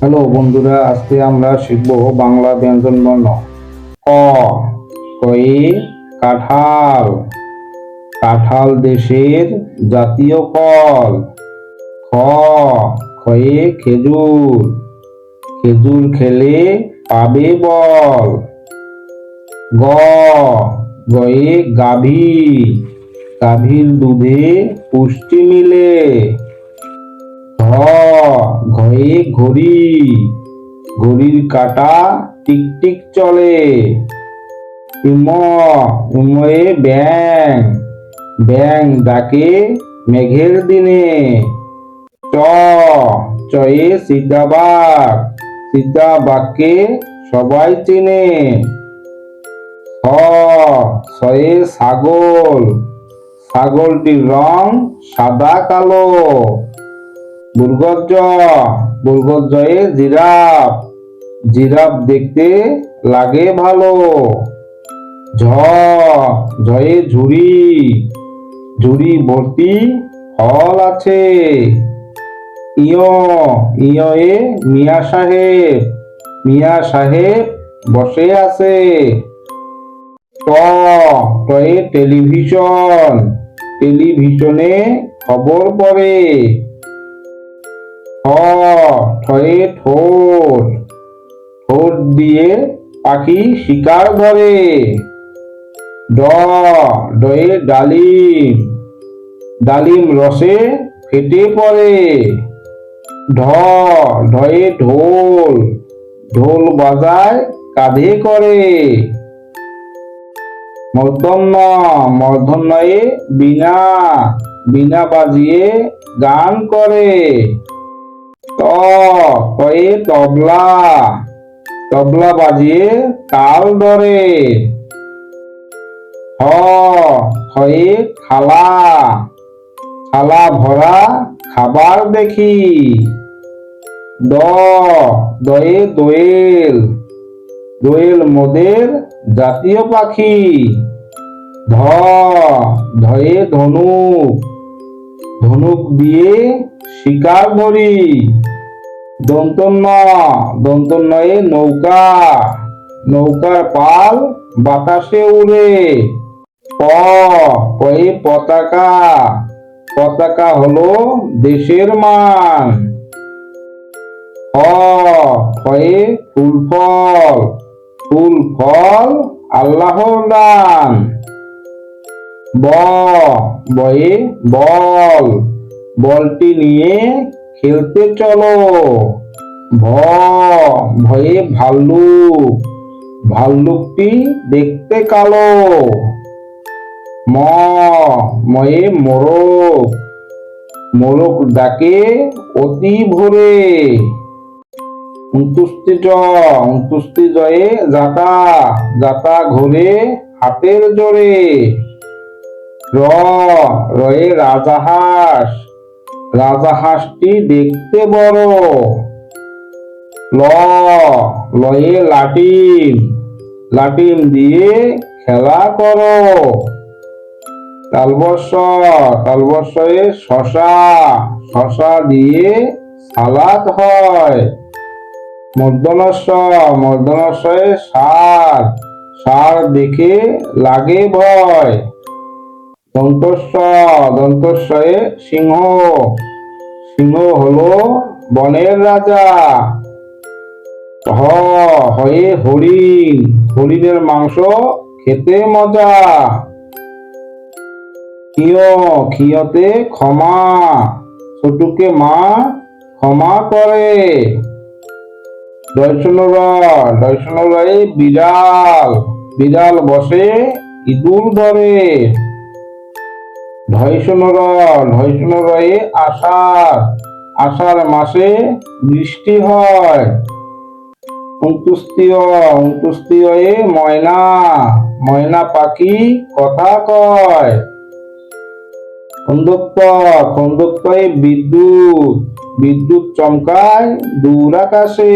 Hello বন্ধুরা, আজকে আমরা শিখব বাংলা ব্যঞ্জন বর্ণ। ক কয়ে কাঁঠাল। কাঁঠাল দেশের জাতীয় ফল। খ খয়ে খেজুর। খেজুর খেলে পাবে বল। গ, গয়ে গাভী। গাভীর দুধে পুষ্টি মিলে। ঘ ঘয়ে ঘড়ি। ঘড়ির কাটা টিকটিক চলে। ইম ইময়ে ব্যাং ব্যাং ডাকে মেঘের দিনে। চ চয়ে সীতাবাগ সীতাবাগকে সবাই চিনে। ছ ছয়ে ছাগল। ছাগলটির রং সাদা কালো। বুর্গজ বুর্গজয়ে জিরাফ। জিরাফ দেখতে লাগে ভালো। ঝ, ঝয়ে ঝুড়ি। ঝুড়ি ভর্তি ফল আছে। ইয় ইয়ে মিয়া সাহেব। মিয়া সাহেব বসে আছে। ট টয়ে টেলিভিশন। টেলিভিশনে খবর পড়ে। ঠয়ে ঠোঁট। ঠোঁট দিয়ে পাখি শিকার ধরে ড, ডয়ে ডালিম। ডালিম রসে ফেটে পড়ে। ঢ, ঢয়ে ঢোল। ঢোল বাজায় কাঁধে করে। মূর্ধন্য মূর্ধন্যয়ে বিনা বিনা বাজিয়ে গান করে। ত, কয়ে তবলা। তবলা বাজিয়ে তাল ধরে। হ, হয়ে থালা থালা ভরা খাবার দেখি। দ, দয়ে দোয়েল। দোয়েল মোদের জাতীয় পাখি। ধ, ধয়ে ধনুক। ধনুক দিয়ে শিকার ধরি। দন্তন্য দন্তন্নয়ে নৌকা, নৌকার পাল বাতাসে উড়ে। প কয়ে পতাকা পতাকা হলো দেশের মান। ফ ফয়ে ফুল ফল ফুল ফল আল্লাহর দান। ব, বয়ে বল, বলটি নিয়ে খেলতে চলো। ভ, ভয়ে ভাল্লুক। ভাল্লুকটি দেখতে কালো। ম, ময়ে মোরগ। মোরক ডাকে অতি ভোরে। উনতুষ্টি জ উনতুষ্টি জয়ে জাতা জাতা ঘোরে হাতের জোরে। র, রয়ে রাজাহাঁস। রাজাহাঁসটি দেখতে বড়। ল, লয়ে লাটিম লাটিম দিয়ে খেলা করো। তালবর্ষ তালবর্ষয়ে শশা। শশা দিয়ে সালাদ হয়। মর্দনস্ব মর্দনস্বয়ে সার। সার দেখে লাগে ভয়। দন্তস্ব দন্তস্বয়ে সিংহ। সিংহ হলো বনের রাজা। হ, হয়ে হরিণ। হরিণের মাংস খেতে মজা। ক্ষীয় ক্ষীয়তে ক্ষমা। ছোটুকে মা ক্ষমা করে। দর্শনর দর্শনরায় বিড়াল। বিড়াল বসে ইঁদুর ধরে। ঢয়সনর ঢয়সনরয়ে আষাঢ় আষাঢ় মাসে বৃষ্টি হয়। অন্তুস্তীয় অন্তুস্তীয় ময়না ময়না পাখি কথা কয়। খন্দত্ব খন্দত্বয়ে বিদ্যুৎ বিদ্যুৎ চমকায় দূর আকাশে।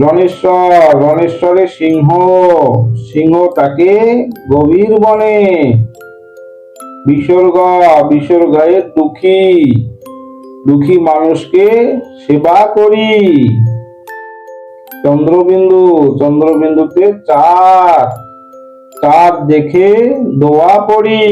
রণেশ্বর রণেশ্বরে সিংহ সিংহ তাকে গভীর বনে। বিসর্গ বিসর্গায় দুঃখী। দুঃখী মানুষকে সেবা করি। চন্দ্রবিন্দু চন্দ্রবিন্দুতে চাঁদ। চাঁদ দেখে দোয়া পড়ি।